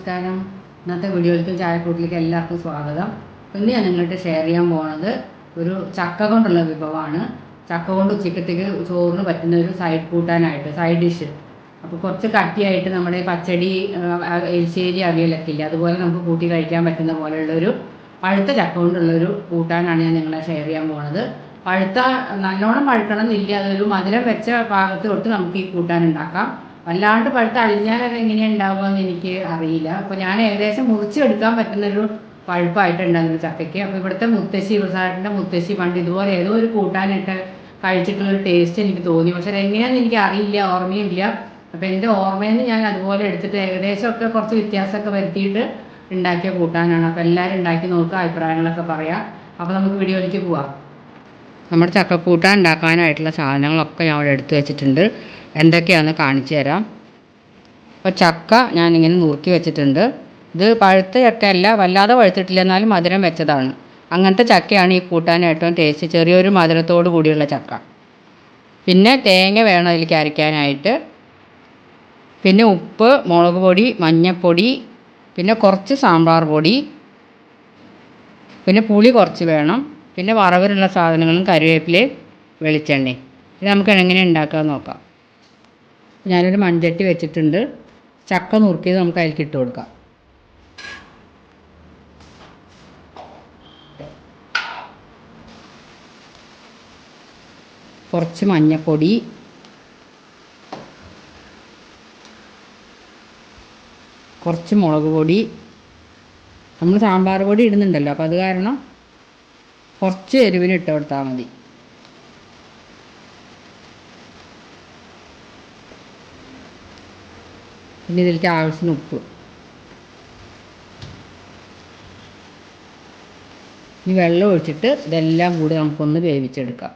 നമസ്കാരം. ഇന്നത്തെ വീഡിയോയിലേക്കും ചായക്കൂട്ടിലേക്കും എല്ലാവർക്കും സ്വാഗതം. ഇന്ന് ഞാൻ നിങ്ങളുടെ ഷെയർ ചെയ്യാൻ പോകുന്നത് ഒരു ചക്ക കൊണ്ടുള്ള വിഭവമാണ്. ചക്ക കൊണ്ട് ഉച്ചക്കത്തേക്ക് ചോറിന് പറ്റുന്ന ഒരു സൈഡ് കൂട്ടാനായിട്ട് സൈഡ് ഡിഷ് അപ്പോൾ കുറച്ച് കട്ടിയായിട്ട് നമ്മുടെ പച്ചടി എരിശ്ശേരി അവിയലൊക്കെ ഇല്ല അതുപോലെ നമുക്ക് കൂട്ടി കഴിക്കാൻ പറ്റുന്ന പോലെയുള്ളൊരു പഴുത്ത ചക്ക കൊണ്ടുള്ളൊരു കൂട്ടാനാണ് ഞാൻ നിങ്ങളെ ഷെയർ ചെയ്യാൻ പോകുന്നത് പഴുത്ത നല്ലോണം പഴുക്കണം എന്നില്ല അതൊരു മധുരം വെച്ച ഭാഗത്ത് തൊട്ട് നമുക്ക് ഈ കൂട്ടാൻ ഉണ്ടാക്കാം. വല്ലാണ്ട് പഴുത്ത് അഴിഞ്ഞാൽ അത് എങ്ങനെയാണ് ഉണ്ടാവുക എന്ന് എനിക്ക് അറിയില്ല. അപ്പോൾ ഞാൻ ഏകദേശം മുറിച്ചെടുക്കാൻ പറ്റുന്നൊരു പഴുപ്പായിട്ടുണ്ടായിരുന്നു ചക്കയ്ക്ക്. അപ്പോൾ ഇവിടുത്തെ മുത്തശ്ശി ഇവിടുത്തെ മുത്തശ്ശി പണ്ട് ഇതുപോലെ ഏതോ ഒരു കൂട്ടാനിട്ട് കഴിച്ചിട്ടുള്ളൊരു ടേസ്റ്റ് എനിക്ക് തോന്നി. പക്ഷെ അതെങ്ങനെയാണെന്ന് എനിക്ക് അറിയില്ല ഓർമ്മയില്ല. അപ്പോൾ എന്റെ ഓർമ്മയിൽ നിന്ന് ഞാൻ അതുപോലെ എടുത്തിട്ട് ഏകദേശമൊക്കെ കുറച്ച് വ്യത്യാസമൊക്കെ വരുത്തിയിട്ട് ഉണ്ടാക്കിയ കൂട്ടാനാണ്. അപ്പോൾ എല്ലാവരും ഉണ്ടാക്കി നോക്കുക അഭിപ്രായങ്ങളൊക്കെ പറയാം. അപ്പോൾ നമുക്ക് വീഡിയോയിലേക്ക് പോവാം. നമ്മുടെ ചക്കക്കൂട്ടാൻ ഉണ്ടാക്കാനായിട്ടുള്ള സാധനങ്ങളൊക്കെ ഞാൻ അവിടെ എടുത്തു വെച്ചിട്ടുണ്ട്. എന്തൊക്കെയാണെന്ന് കാണിച്ചു തരാം. അപ്പോൾ ചക്ക ഞാനിങ്ങനെ നുറുക്കി വെച്ചിട്ടുണ്ട്. ഇത് പഴുത്ത ചക്കയല്ല വല്ലാതെ പഴുത്തിട്ടില്ല എന്നാലും മധുരം വെച്ചതാണ്. അങ്ങനത്തെ ചക്കയാണ് ഈ കൂട്ടാൻ ഏറ്റവും ടേസ്റ്റ് ചെറിയൊരു മധുരത്തോട് കൂടിയുള്ള ചക്ക. പിന്നെ തേങ്ങ വേണം അതിലേക്ക് അരയ്ക്കാനായിട്ട് പിന്നെ ഉപ്പ് മുളക് പൊടി മഞ്ഞൾപ്പൊടി പിന്നെ കുറച്ച് സാമ്പാർ പൊടി. പിന്നെ പുളി കുറച്ച് വേണം. പിന്നെ വറവിലുള്ള സാധനങ്ങളും കറിവേപ്പിലയും വെളിച്ചെണ്ണയും. ഇത് നമുക്ക് എങ്ങനെ ഉണ്ടാക്കാൻ നോക്കാം. ഞാനൊരു മൺചട്ടി വെച്ചിട്ടുണ്ട്. ചക്ക നുറുക്കിയത് നമുക്ക് അതിലേക്ക് ഇട്ട് കൊടുക്കാം. കുറച്ച് മഞ്ഞൾപ്പൊടി കുറച്ച് മുളക് പൊടി. നമ്മൾ സാമ്പാർ പൊടി ഇടുന്നുണ്ടല്ലോ അപ്പോൾ അത് കാരണം കുറച്ച് എരിവിന് ഇട്ട് കൊടുത്താൽ മതി. പിന്നെ ഇതിലേക്ക് ആവശ്യത്തിന് ഉപ്പ്. ഇനി വെള്ളം ഒഴിച്ചിട്ട് ഇതെല്ലാം കൂടി നമുക്കൊന്ന് വേവിച്ചെടുക്കാം.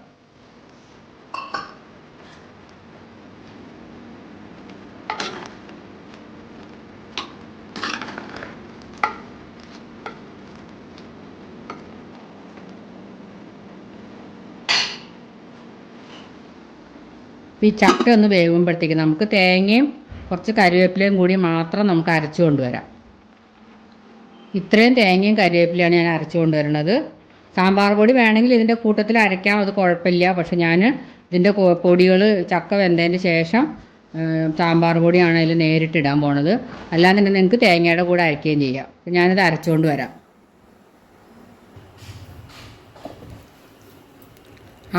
ഈ ചക്ക ഒന്ന് വേകുമ്പോഴത്തേക്ക് നമുക്ക് തേങ്ങയും കുറച്ച് കറിവേപ്പിലയും കൂടി മാത്രം നമുക്ക് അരച്ചു കൊണ്ടുവരാം. ഇത്രയും തേങ്ങയും കറിവേപ്പിലയാണ് ഞാൻ അരച്ചു കൊണ്ടുവരുന്നത്. സാമ്പാർ പൊടി വേണമെങ്കിൽ ഇതിന്റെ കൂട്ടത്തിൽ അരയ്ക്കാം അത് കുഴപ്പമില്ല. പക്ഷെ ഞാൻ ഇതിന്റെ പൊടികൾ ചക്ക വെന്തതിന് ശേഷം സാമ്പാർ പൊടിയാണ് അതിൽ നേരിട്ടിടാൻ പോണത്. അല്ലാന്നുണ്ടെങ്കിൽ നിങ്ങൾക്ക് തേങ്ങയുടെ കൂടെ അരയ്ക്കുകയും ചെയ്യാം. ഞാനിത് അരച്ചുകൊണ്ട് വരാം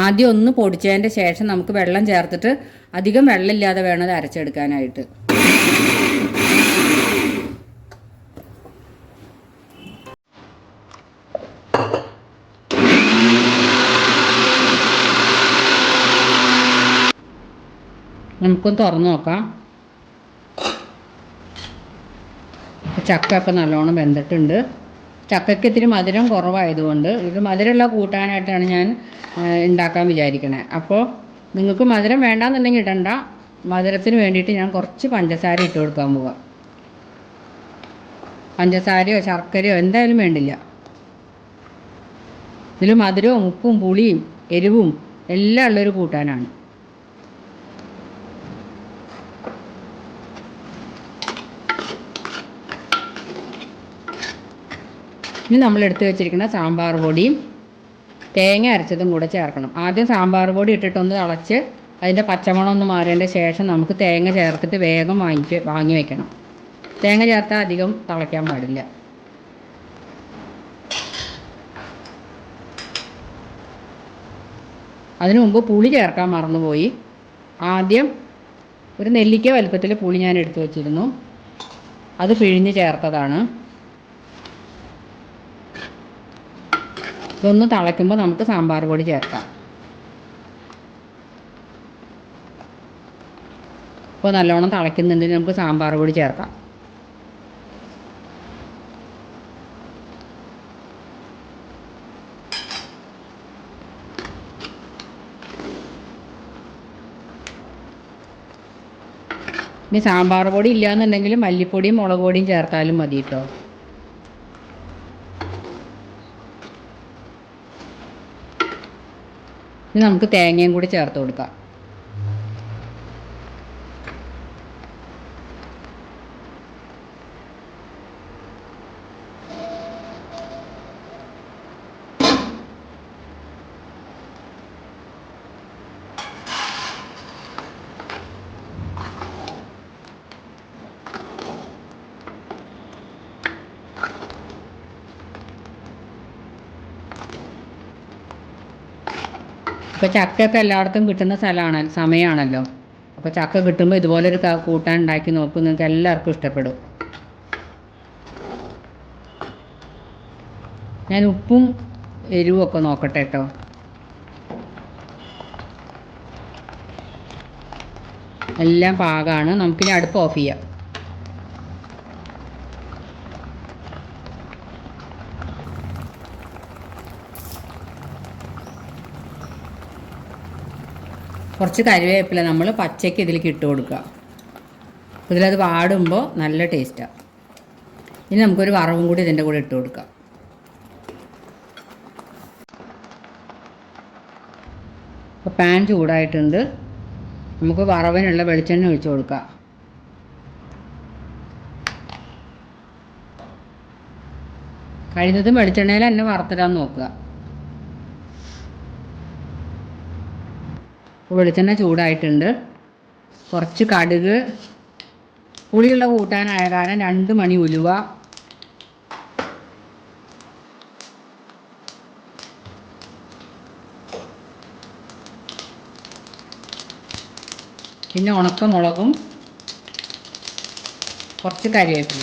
ആദ്യം ഒന്ന് പൊടിച്ചതിന്റെ ശേഷം നമുക്ക് വെള്ളം ചേർത്തിട്ട് അധികം വെള്ളമില്ലാതെ വേണം അത് അരച്ചെടുക്കാനായിട്ട്. നമുക്കൊന്ന് തുറന്നു നോക്കാം. ചക്കയൊക്കെ നല്ലോണം വെന്തിട്ടുണ്ട്. ചക്കയ്ക്ക് ഇത്തിരി മധുരം കുറവായതുകൊണ്ട് ഇത് മധുരമുള്ള കൂട്ടാനായിട്ടാണ് ഞാൻ ഉണ്ടാക്കാൻ വിചാരിക്കണേ. അപ്പോൾ നിങ്ങൾക്ക് മധുരം വേണ്ടാന്നുണ്ടെങ്കിൽ ഇടണ്ട. മധുരത്തിന് വേണ്ടിയിട്ട് ഞാൻ കുറച്ച് പഞ്ചസാര ഇട്ട് കൊടുക്കാൻ പോവാം. പഞ്ചസാരയോ ശർക്കരയോ എന്തായാലും വേണ്ടില്ല. ഇതിൽ മധുരവും ഉപ്പും പുളിയും എരിവും എല്ലാം ഉള്ളൊരു കൂട്ടാനാണ്. ഇനി നമ്മൾ എടുത്തു വെച്ചിരിക്കുന്ന സാമ്പാർ പൊടിയും തേങ്ങ അരച്ചതും കൂടെ ചേർക്കണം. ആദ്യം സാമ്പാർ പൊടി ഇട്ടിട്ടൊന്ന് തിളച്ച് അതിന്റെ പച്ചമണം ഒന്ന് മാറിയതിന്റെ ശേഷം നമുക്ക് തേങ്ങ ചേർത്തിട്ട് വേഗം വാങ്ങിച്ച് വാങ്ങി വെക്കണം. തേങ്ങ ചേർത്താൽ അധികം തിളയ്ക്കാൻ പാടില്ല. അതിനു മുമ്പ് പുളി ചേർക്കാൻ മറന്നുപോയി. ആദ്യം ഒരു നെല്ലിക്ക വലുപ്പത്തിൽ പുളി ഞാൻ എടുത്തു വച്ചിരുന്നു. അത് പിഴിഞ്ഞ് ചേർത്തതാണ്. ഇതൊന്ന് തിളയ്ക്കുമ്പോൾ നമുക്ക് സാമ്പാർ പൊടി ചേർക്കാം. ഇപ്പോൾ നല്ലോണം തിളയ്ക്കുന്നുണ്ടെങ്കിൽ നമുക്ക് സാമ്പാർ പൊടി ചേർക്കാം. ഇനി സാമ്പാർ പൊടി ഇല്ലയെന്നുണ്ടെങ്കിൽ മല്ലിപ്പൊടിയും മുളക് പൊടിയും ചേർത്താലും മതി കേട്ടോ ഇനി നമുക്ക് തേങ്ങയും കൂടി ചേർത്ത് കൊടുക്കാം. ഇപ്പോൾ ചക്കയൊക്കെ എല്ലായിടത്തും കിട്ടുന്ന സ്ഥലമാണ് സമയമാണല്ലോ അപ്പോൾ ചക്ക കിട്ടുമ്പോൾ ഇതുപോലെ ഒരു കൂട്ടാൻ ഉണ്ടാക്കി നോക്കും നിങ്ങൾക്ക് എല്ലാവർക്കും ഇഷ്ടപ്പെടും. ഞാൻ ഉപ്പും എരിവും ഒക്കെ നോക്കട്ടെ കേട്ടോ എല്ലാം പാകമാണ് നമുക്കിനി അടുപ്പ് ഓഫ് ചെയ്യാം. കുറച്ച് കരിവേപ്പില നമ്മൾ പച്ചയ്ക്ക് ഇതിലേക്ക് ഇട്ട് കൊടുക്കുക. ഇതിലത് വാടുമ്പോൾ നല്ല ടേസ്റ്റാണ് ഇനി നമുക്കൊരു വറവും കൂടി ഇതിന്റെ കൂടെ ഇട്ട് കൊടുക്കാം. അപ്പോൾ പാൻ ചൂടായിട്ടുണ്ട്. നമുക്ക് വറവിനുള്ള വെളിച്ചെണ്ണ ഒഴിച്ചു കൊടുക്കാം. കഴിയുന്നതും വെളിച്ചെണ്ണയിൽ തന്നെ വറുത്തിടാൻ നോക്കുക. വെളിച്ചെണ്ണ ചൂടായിട്ടുണ്ട്. കുറച്ച് കടുക്. പുളിയുള്ള കൂട്ടാനായ കാരണം രണ്ട് മണി ഉലുവ. പിന്നെ ഉണക്കമുളകും. കുറച്ച് കറിവേപ്പില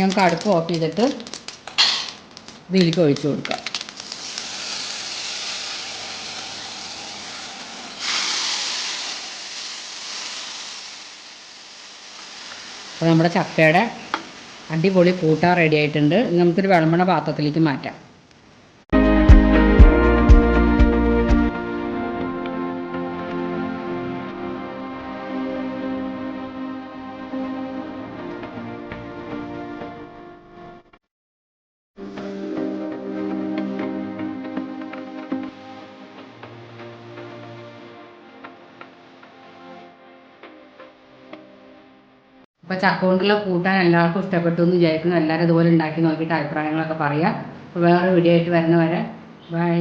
ഞങ്ങൾക്ക് അടുപ്പ് ഓഫ് ചെയ്തിട്ട് ഇതിലേക്ക് ഒഴിച്ചു കൊടുക്കാം. അപ്പോൾ നമ്മുടെ ചക്കയുടെ അടിപൊളി കൂട്ടാൻ റെഡി ആയിട്ടുണ്ട്. നമുക്കൊരു വിളമ്പണ പാത്രത്തിലേക്ക് മാറ്റാം. അപ്പോൾ ചക്ക കൂട്ടാൻ എല്ലാവർക്കും ഇഷ്ടപ്പെട്ടു എന്ന് വിചാരിക്കുന്നു. എല്ലാവരും ഇതുപോലെ ഉണ്ടാക്കി നോക്കിയിട്ട് അഭിപ്രായങ്ങളൊക്കെ പറയാം. അപ്പോൾ വേറെ വീഡിയോ ആയിട്ട് വരുന്നവരെ ബൈ